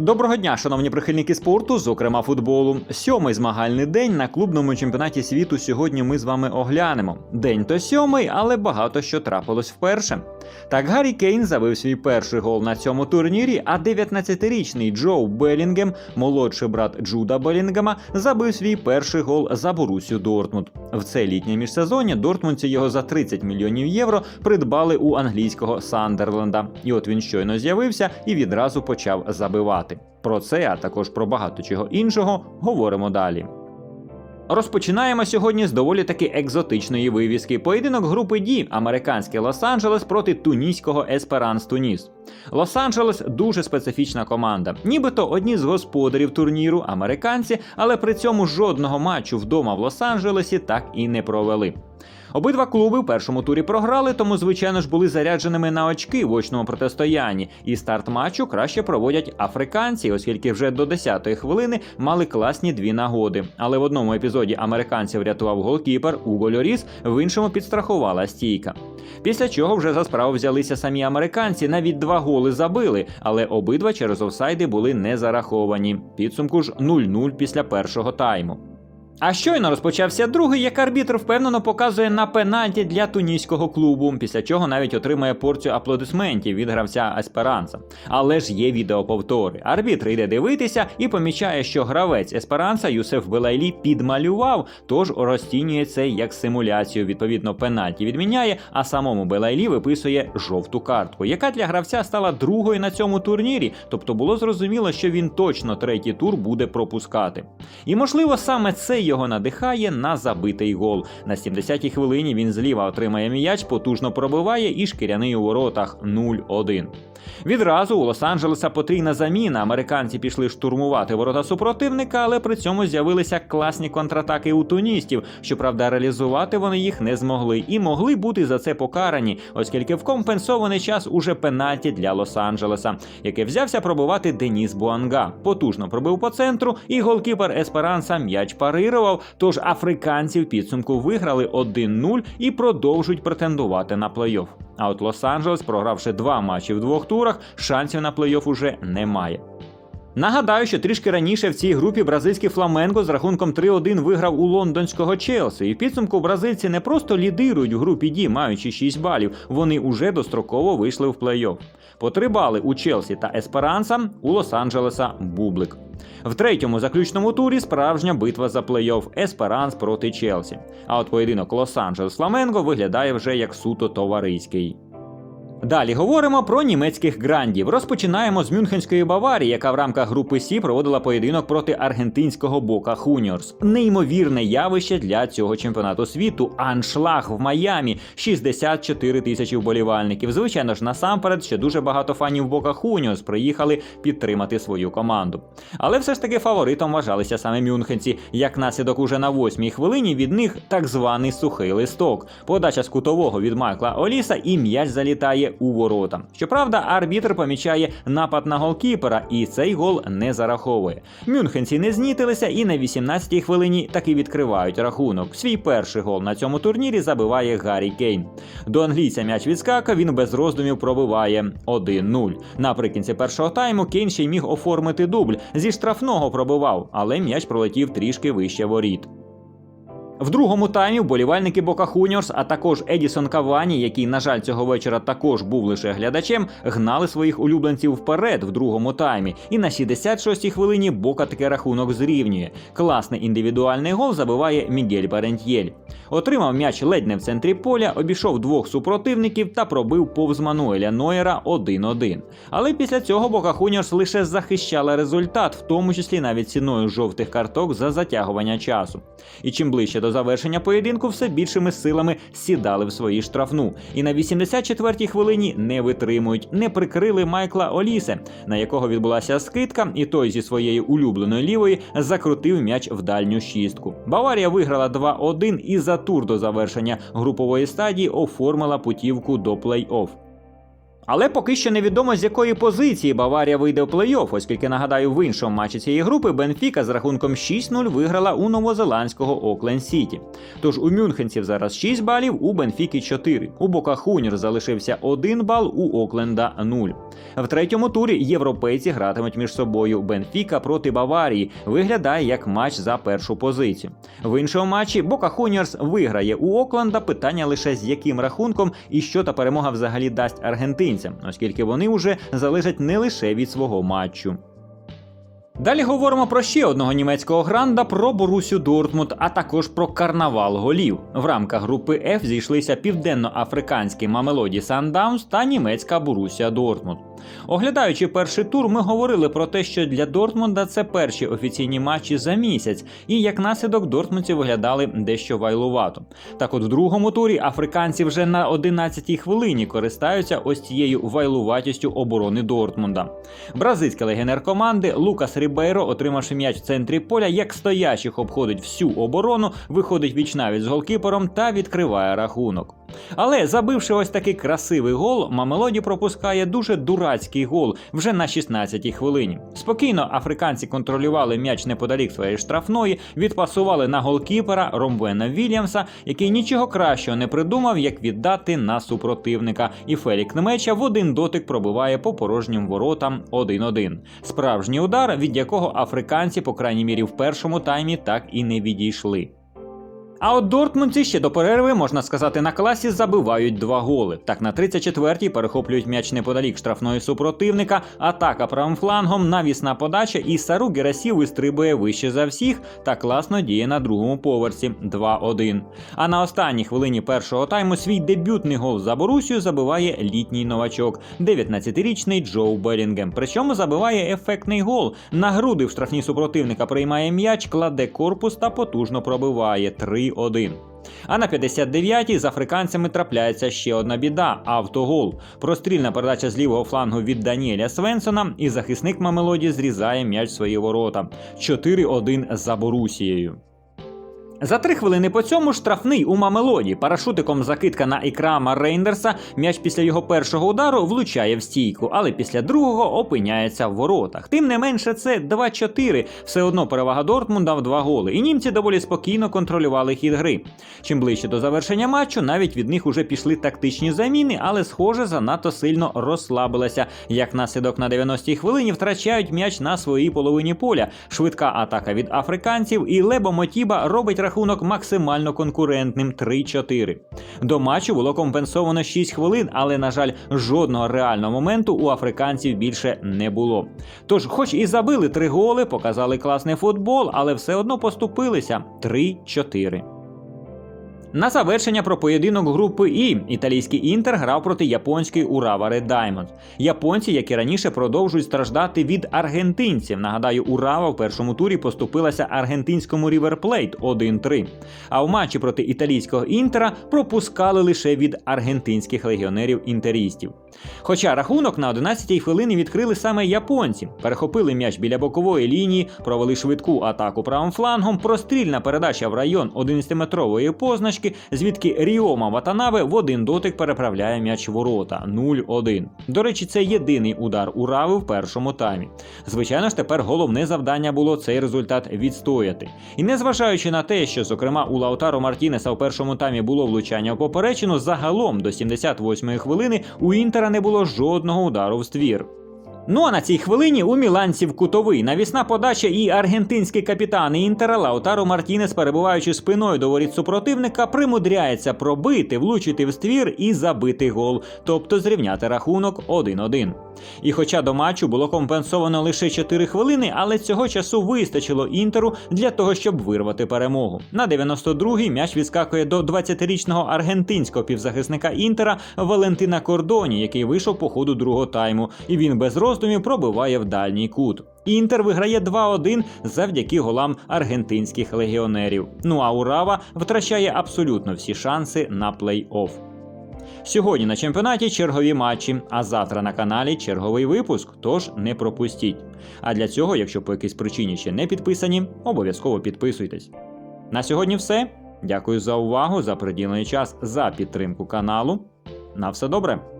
Доброго дня, шановні прихильники спорту, зокрема футболу. Сьомий змагальний день на клубному чемпіонаті світу сьогодні ми з вами оглянемо. День то сьомий, але багато що трапилось вперше. Так, Гаррі Кейн забив свій перший гол на цьому турнірі, а 19-річний Джоу Белінгем, молодший брат Джуда Белінгема, забив свій перший гол за Борусю Дортмунд. В це літнє міжсезоння Дортмундці його за 30 мільйонів євро придбали у англійського Сандерленда. І от він щойно з'явився і відразу почав забивати. Про це, а також про багато чого іншого, говоримо далі. Розпочинаємо сьогодні з доволі таки екзотичної вивіски. Поєдинок групи D американський Лос-Анджелес проти туніського Есперанс Туніс. Лос-Анджелес дуже специфічна команда. Нібито одні з господарів турніру американці, але при цьому жодного матчу вдома в Лос-Анджелесі так і не провели. Обидва клуби в першому турі програли, тому звичайно ж були зарядженими на очки в очному протистоянні. І старт матчу краще проводять африканці, оскільки вже до 10-ї хвилини мали класні дві нагоди. Але в одному епізоді американців рятував голкіпер Уго Льоріс, в іншому підстрахувала стійка. Після чого вже за справу взялися самі американці, навіть два голи забили, але обидва через офсайди були не зараховані. Підсумку ж 0-0 після першого тайму. А щойно розпочався другий, як арбітр впевнено показує на пенальті для туніського клубу, після чого навіть отримає порцію аплодисментів від гравця Есперанса. Але ж є відеоповтори. Арбітр йде дивитися і помічає, що гравець Есперанса Юсеф Белайлі підмалював, тож розцінює це як симуляцію. Відповідно, пенальті відміняє, а самому Белайлі виписує жовту картку, яка для гравця стала другою на цьому турнірі. Тобто було зрозуміло, що він точно третій тур буде пропускати. І можливо саме це його надихає на забитий гол. На 70-й хвилині він зліва отримає м'яч, потужно пробиває і шкіряний у воротах 0-1. Відразу у Лос-Анджелеса потрійна заміна. Американці пішли штурмувати ворота супротивника, але при цьому з'явилися класні контратаки у туністів. Щоправда, реалізувати вони їх не змогли і могли бути за це покарані, оскільки в компенсований час уже пенальті для Лос-Анджелеса, яке взявся пробивати Деніс Буанга. Потужно пробив по центру, і голкіпер Есперанса м'яч парирував. Тож африканці в підсумку виграли 1-0 і продовжують претендувати на плей-офф. А от Лос-Анджелес, програвши два матчі в двох турах, шансів на плей-офф уже немає. Нагадаю, що трішки раніше в цій групі бразильський Фламенго з рахунком 3-1 виграв у лондонського Челсі. І в підсумку бразильці не просто лідирують в групі D, маючи 6 балів, вони уже достроково вийшли в плей-офф. По 3 бали у Челсі та Есперанса, у Лос-Анджелеса Бублик. В третьому заключному турі справжня битва за плей-офф Есперанс проти Челсі. А от поєдинок Лос-Анджелес Фламенго виглядає вже як суто товариський. Далі говоримо про німецьких грандів. Розпочинаємо з Мюнхенської Баварії, яка в рамках групи Сі проводила поєдинок проти аргентинського Бока Хуніорс. Неймовірне явище для цього чемпіонату світу. Аншлаг в Майамі 64 тисячі вболівальників. Звичайно ж, насамперед ще дуже багато фанів Бока Хуніорс приїхали підтримати свою команду. Але все ж таки фаворитом вважалися саме мюнхенці. Як наслідок уже на восьмій хвилині від них так званий сухий листок. Подача з кутового від Майкла Оліса і м'яч залітає у ворота. Щоправда, арбітр помічає напад на голкіпера, і цей гол не зараховує. Мюнхенці не знітилися і на 18-й хвилині таки відкривають рахунок. Свій перший гол на цьому турнірі забиває Гаррі Кейн. До англійця м'яч відскакав, він без роздумів пробиває 1-0. Наприкінці першого тайму Кейн ще й міг оформити дубль. Зі штрафного пробивав, але м'яч пролетів трішки вище воріт. В другому таймі вболівальники Бока Хуніорс, а також Едісон Кавані, який, на жаль, цього вечора також був лише глядачем, гнали своїх улюбленців вперед в другому таймі. І на 66-й хвилині Бока таки рахунок зрівнює. Класний індивідуальний гол забиває Мігель Парентьєль. Отримав м'яч ледь не в центрі поля, обійшов двох супротивників та пробив повз Мануеля Нойера 1-1. Але після цього Бока Хуніорс лише захищала результат, в тому числі навіть ціною жовтих карток за затягування часу. І чим ближче до завершення поєдинку, все більшими силами сідали в свої штрафну. І на 84-й хвилині не витримують, не прикрили Майкла Олісе, на якого відбулася скидка, і той зі своєї улюбленої лівої закрутив м'яч в дальню шістку. Баварія виграла 2-1 і за тур до завершення групової стадії оформила путівку до плей-офф. Але поки що невідомо з якої позиції Баварія вийде в плей-офф, оскільки нагадаю, в іншому матчі цієї групи Бенфіка з рахунком 6-0 виграла у новозеландського Окленд Сіті. Тож у мюнхенців зараз 6 балів, у Бенфіки 4. У Бока Хунір залишився 1 бал, у Окленда 0. В третьому турі європейці гратимуть між собою Бенфіка проти Баварії. Виглядає як матч за першу позицію. В іншому матчі Бока Хунірс виграє у Окленда. Питання лише з яким рахунком і що та перемога взагалі дасть аргентинцям, оскільки вони вже залежать не лише від свого матчу. Далі говоримо про ще одного німецького гранда про Борусю Дортмунд, а також про карнавал голів. В рамках групи F зійшлися південно-африканський Мамелоді Сандаунс та німецька Борусія Дортмунд. Оглядаючи перший тур, ми говорили про те, що для Дортмунда це перші офіційні матчі за місяць, і як наслідок дортмундці виглядали дещо вайлувато. Так от в другому турі африканці вже на 11-й хвилині користаються ось цією вайлуватістю оборони Дортмунда. Бразильський легіонер команди Лукас Рібейро, отримавши м'яч в центрі поля, як стоячих обходить всю оборону, виходить вічнавість з голкіпером та відкриває рахунок. Але забивши ось такий красивий гол, Мамелоді пропускає дуже дурацький гол вже на 16-й хвилині. Спокійно африканці контролювали м'яч неподалік своєї штрафної, відпасували на голкіпера Ромвена Вільямса, який нічого кращого не придумав, як віддати на супротивника. І Фелік Немеча в один дотик пробиває по порожнім воротам 1-1. Справжній удар, від якого африканці, по крайній мірі, в першому таймі так і не відійшли. А от Дортмундці ще до перерви, можна сказати, на класі забивають два голи. Так на 34-й перехоплюють м'яч неподалік штрафної супротивника, атака правим флангом, навісна подача, і Сару Герасів вистрибує вище за всіх та класно діє на другому поверсі 2-1. А на останній хвилині першого тайму свій дебютний гол за Борусію забиває літній новачок, 19-річний Джоу Белінгем. Причому забиває ефектний гол. На груди в штрафні супротивника приймає м'яч, кладе корпус та потужно пробиває 3-1. А на 59-й з африканцями трапляється ще одна біда автогол. Прострільна передача з лівого флангу від Даніеля Свенсона, і захисник Мамелоді зрізає м'яч свої ворота. 4-1 за Борусією. За три хвилини по цьому штрафний у Мамелоді. Парашутиком закидка на Ікрама Рейндерса. М'яч після його першого удару влучає в стійку, але після другого опиняється в воротах. Тим не менше, це 2-4. Все одно перевага Дортмунда в два голи. І німці доволі спокійно контролювали хід гри. Чим ближче до завершення матчу, навіть від них уже пішли тактичні заміни, але, схоже, занадто сильно розслабилися. Як наслідок на 90-й хвилині втрачають м'яч на своїй половині поля. Швидка атака від африканців, і Лебо Мотіба робить рахунок максимально конкурентним 3-4. До матчу було компенсовано 6 хвилин, але, на жаль, жодного реального моменту у африканців більше не було. Тож, хоч і забили три голи, показали класний футбол, але все одно поступилися 3-4. На завершення про поєдинок групи І італійський інтер грав проти японської Урава Red Diamonds. Японці, як і раніше, продовжують страждати від аргентинців. Нагадаю, Урава в першому турі поступилася аргентинському Plate 1-3. А в матчі проти італійського інтера пропускали лише від аргентинських легіонерів інтерістів. Хоча рахунок на 11-й хвилині відкрили саме японці, перехопили м'яч біля бокової лінії, провели швидку атаку правим флангом, прострільна передача в район 11-метрової позначки, звідки Ріома Ватанаве в один дотик переправляє м'яч ворота 0-1. До речі, це єдиний удар Урави в першому таймі. Звичайно ж, тепер головне завдання було цей результат відстояти. І незважаючи на те, що, зокрема, у Лаутаро Мартінеса в першому таймі було влучання в загалом до 78-ї хвилини у Інтера не було жодного удару в ствір. Ну а на цій хвилині у міланців кутовий навісна подача і аргентинський капітан Інтера Лаутаро Мартінес, перебуваючи спиною до воріт супротивника, примудряється пробити, влучити в ствір і забити гол, тобто зрівняти рахунок 1-1. І хоча до матчу було компенсовано лише 4 хвилини, але цього часу вистачило інтеру для того, щоб вирвати перемогу. На 92-й м'яч відскакує до 20-річного аргентинського півзахисника інтера Валентина Кордоні, який вийшов по ходу другого тайму, і він без роздумів пробиває в дальній кут. Інтер виграє 2-1 завдяки голам аргентинських легіонерів. Ну а Урава втрачає абсолютно всі шанси на плей-офф. Сьогодні на чемпіонаті чергові матчі, а завтра на каналі черговий випуск, тож не пропустіть. А для цього, якщо по якійсь причині ще не підписані, обов'язково підписуйтесь. На сьогодні все. Дякую за увагу, за приділений час, за підтримку каналу. На все добре!